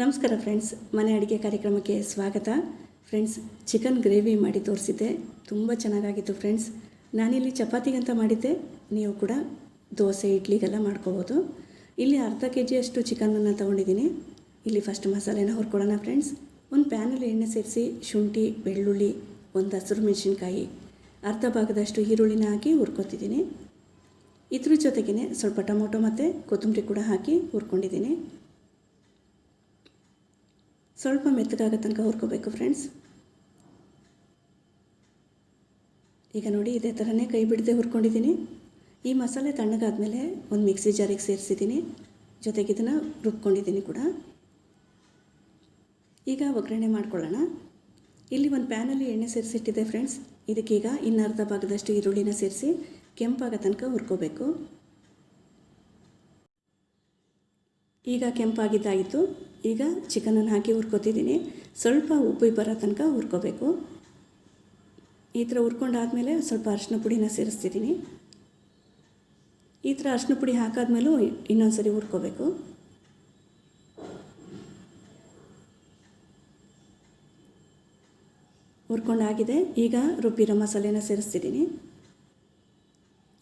ನಮಸ್ಕಾರ ಫ್ರೆಂಡ್ಸ್, ಮನೆ ಅಡುಗೆ ಕಾರ್ಯಕ್ರಮಕ್ಕೆ ಸ್ವಾಗತ. ಫ್ರೆಂಡ್ಸ್, ಚಿಕನ್ ಗ್ರೇವಿ ಮಾಡಿ ತೋರಿಸಿದ್ದೆ. ತುಂಬ ಚೆನ್ನಾಗಾಗಿತ್ತು ಫ್ರೆಂಡ್ಸ್. ನಾನಿಲ್ಲಿ ಚಪಾತಿಗಂತ ಮಾಡಿದ್ದೆ. ನೀವು ಕೂಡ ದೋಸೆ, ಇಡ್ಲಿಗೆಲ್ಲ ಮಾಡ್ಕೋಬೋದು. ಇಲ್ಲಿ ಅರ್ಧ ಕೆ ಜಿಯಷ್ಟು ಚಿಕನನ್ನು ತೊಗೊಂಡಿದ್ದೀನಿ. ಇಲ್ಲಿ ಫಸ್ಟ್ ಮಸಾಲೆನ ಹುರ್ಕೊಳ್ಳೋಣ ಫ್ರೆಂಡ್ಸ್. ಒಂದು ಪ್ಯಾನಲ್ಲಿ ಎಣ್ಣೆ ಸೇರಿಸಿ ಶುಂಠಿ, ಬೆಳ್ಳುಳ್ಳಿ, ಒಂದು ಹಸಿರು ಮೆಣಸಿನ್ಕಾಯಿ, ಅರ್ಧ ಭಾಗದಷ್ಟು ಈರುಳ್ಳಿನ ಹಾಕಿ ಹುರ್ಕೊತಿದ್ದೀನಿ. ಇದ್ರ ಜೊತೆಗೇ ಸ್ವಲ್ಪ ಟೊಮೊಟೊ ಮತ್ತು ಕೊತ್ತಂಬರಿ ಕೂಡ ಹಾಕಿ ಹುರ್ಕೊಂಡಿದ್ದೀನಿ. ಸ್ವಲ್ಪ ಮೆತ್ತಗಾಗೋ ತನಕ ಹುರ್ಕೋಬೇಕು ಫ್ರೆಂಡ್ಸ್ ಈಗ ನೋಡಿ ಇದೇ ಥರನೇ ಕೈ ಬಿಡದೆ ಹುರ್ಕೊಂಡಿದ್ದೀನಿ. ಈ ಮಸಾಲೆ ತಣ್ಣಗಾದ್ಮೇಲೆ ಒಂದು ಮಿಕ್ಸಿ ಜಾರಿಗೆ ಸೇರಿಸಿದ್ದೀನಿ. ಜೊತೆಗೆ ಇದನ್ನು ರುಬ್ಕೊಂಡಿದ್ದೀನಿ ಕೂಡ. ಈಗ ಒಗ್ಗರಣೆ ಮಾಡ್ಕೊಳ್ಳೋಣ. ಇಲ್ಲಿ ಒಂದು ಪ್ಯಾನಲ್ಲಿ ಎಣ್ಣೆ ಸೇರಿಸಿಟ್ಟಿದೆ ಫ್ರೆಂಡ್ಸ್ ಇದಕ್ಕೀಗ ಇನ್ನು ಅರ್ಧ ಭಾಗದಷ್ಟು ಈರುಳ್ಳಿನ ಸೇರಿಸಿ ಕೆಂಪಾಗೋ ತನಕ ಹುರ್ಕೋಬೇಕು. ಈಗ ಕೆಂಪಾಗಿದ್ದಾಯಿತು ಈಗ ಚಿಕನನ್ನು ಹಾಕಿ ಹುರ್ಕೊತಿದ್ದೀನಿ. ಸ್ವಲ್ಪ ಉಪ್ಪು ಬರೋ ತನಕ ಹುರ್ಕೋಬೇಕು. ಈ ಥರ ಹುರ್ಕೊಂಡಾದಮೇಲೆ ಸ್ವಲ್ಪ ಅರಿಶಿನ ಪುಡಿನ ಸೇರಿಸ್ತಿದ್ದೀನಿ. ಈ ಥರ ಅರಿಶಿನ ಪುಡಿ ಹಾಕಾದ್ಮೇಲೂ ಇನ್ನೊಂದು ಸರಿ ಹುರ್ಕೋಬೇಕು. ಹುರ್ಕೊಂಡಾಗಿದೆ. ಈಗ ರುಬ್ಬಿರೋ ಮಸಾಲೆನ ಸೇರಿಸ್ತಿದ್ದೀನಿ.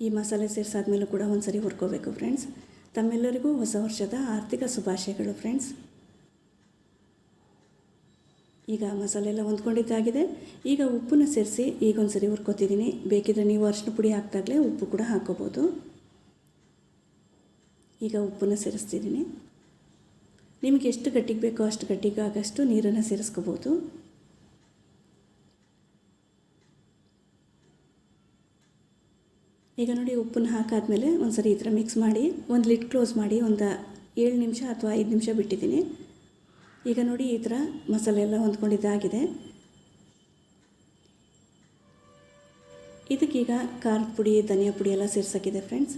ಈ ಮಸಾಲೆ ಸೇರಿಸಾದ್ಮೇಲೂ ಕೂಡ ಒಂದು ಸರಿ ಹುರ್ಕೋಬೇಕು ಫ್ರೆಂಡ್ಸ್ ತಮ್ಮೆಲ್ಲರಿಗೂ ಹೊಸ ವರ್ಷದ ಆರ್ಥಿಕ ಶುಭಾಶಯಗಳು ಫ್ರೆಂಡ್ಸ್ ಈಗ ಮಸಾಲೆ ಎಲ್ಲ ಹೊಂದ್ಕೊಂಡಿದ್ದಾಗಿದೆ. ಈಗ ಉಪ್ಪನ್ನ ಸೇರಿಸಿ ಈಗ ಒಂದು ಸರಿ ಹುರ್ಕೊತಿದ್ದೀನಿ. ಬೇಕಿದ್ರೆ ನೀವು ಅರಿಶಿನ ಪುಡಿ ಹಾಕ್ದಾಗಲೇ ಉಪ್ಪು ಕೂಡ ಹಾಕೋಬೋದು. ಈಗ ಉಪ್ಪನ್ನು ಸೇರಿಸ್ತಿದ್ದೀನಿ. ನಿಮಗೆ ಎಷ್ಟು ಗಟ್ಟಿಗೆ ಬೇಕೋ ಅಷ್ಟು ಗಟ್ಟಿಗೆ ಆಗಷ್ಟು ನೀರನ್ನು ಸೇರಿಸ್ಕೋಬೋದು. ಈಗ ನೋಡಿ ಉಪ್ಪನ್ನು ಹಾಕಾದ್ಮೇಲೆ ಒಂದು ಸರಿ ಈ ಥರ ಮಿಕ್ಸ್ ಮಾಡಿ, ಒಂದು ಲಿಡ್ ಕ್ಲೋಸ್ ಮಾಡಿ, ಒಂದು ಏಳು ನಿಮಿಷ ಅಥವಾ ಐದು ನಿಮಿಷ ಬಿಟ್ಟಿದ್ದೀನಿ. ಈಗ ನೋಡಿ ಈ ಥರ ಮಸಾಲೆ ಎಲ್ಲ ಹೊಂದ್ಕೊಂಡಿದ್ದಾಗಿದೆ. ಇದಕ್ಕೀಗ ಖಾರದ ಪುಡಿ, ಧನಿಯಾ ಪುಡಿ ಎಲ್ಲ ಸೇರ್ಸೋಕ್ಕಿದೆ ಫ್ರೆಂಡ್ಸ್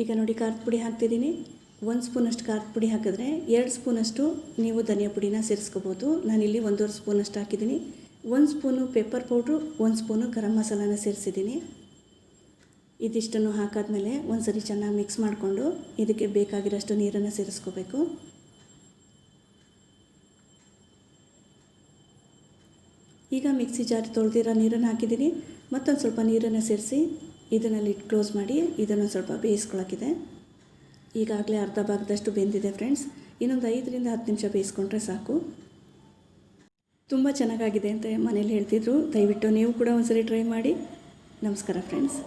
ಈಗ ನೋಡಿ ಖಾರದ ಪುಡಿ ಹಾಕ್ತಿದ್ದೀನಿ. ಒಂದು ಸ್ಪೂನಷ್ಟು ಖಾರದ ಪುಡಿ ಹಾಕಿದ್ರೆ ಎರಡು ಸ್ಪೂನಷ್ಟು ನೀವು ಧನಿಯಾ ಪುಡಿನ ಸೇರಿಸ್ಕೋಬೋದು. ನಾನಿಲ್ಲಿ ಒಂದೂವರೆ ಸ್ಪೂನಷ್ಟು ಹಾಕಿದ್ದೀನಿ. ಒಂದು ಸ್ಪೂನು ಪೆಪ್ಪರ್ ಪೌಡ್ರು ಒಂದು ಸ್ಪೂನು ಗರಂ ಮಸಾಲಾನ ಸೇರಿಸಿದ್ದೀನಿ. ಇದಿಷ್ಟನ್ನು ಹಾಕಾದ್ಮೇಲೆ ಒಂದು ಸರಿ ಚೆನ್ನಾಗಿ ಮಿಕ್ಸ್ ಮಾಡಿಕೊಂಡು ಇದಕ್ಕೆ ಬೇಕಾಗಿರೋಷ್ಟು ನೀರನ್ನು ಸೇರಿಸ್ಕೋಬೇಕು. ಈಗ ಮಿಕ್ಸಿ ಜಾರ್ ತೊಳೆದಿರೋ ನೀರನ್ನು ಹಾಕಿದ್ದೀನಿ. ಮತ್ತೊಂದು ಸ್ವಲ್ಪ ನೀರನ್ನು ಸೇರಿಸಿ ಇದನ್ನು ಲಿಟ್ ಕ್ಲೋಸ್ ಮಾಡಿ ಇದನ್ನು ಸ್ವಲ್ಪ ಬೇಯಿಸ್ಕೊಳಕ್ಕಿದೆ. ಈಗಾಗಲೇ ಅರ್ಧ ಭಾಗದಷ್ಟು ಬೆಂದಿದೆ ಫ್ರೆಂಡ್ಸ್. ಇನ್ನೊಂದು ಐದರಿಂದ ಹತ್ತು ನಿಮಿಷ ಬೇಯಿಸ್ಕೊಂಡ್ರೆ ಸಾಕು. ತುಂಬ ಚೆನ್ನಾಗಾಗಿದೆ ಅಂತ ಮನೇಲಿ ಹೇಳ್ತಿದ್ರು. ದಯವಿಟ್ಟು ನೀವು ಕೂಡ ಒಂದ್ಸರಿ ಟ್ರೈ ಮಾಡಿ. ನಮಸ್ಕಾರ ಫ್ರೆಂಡ್ಸ್.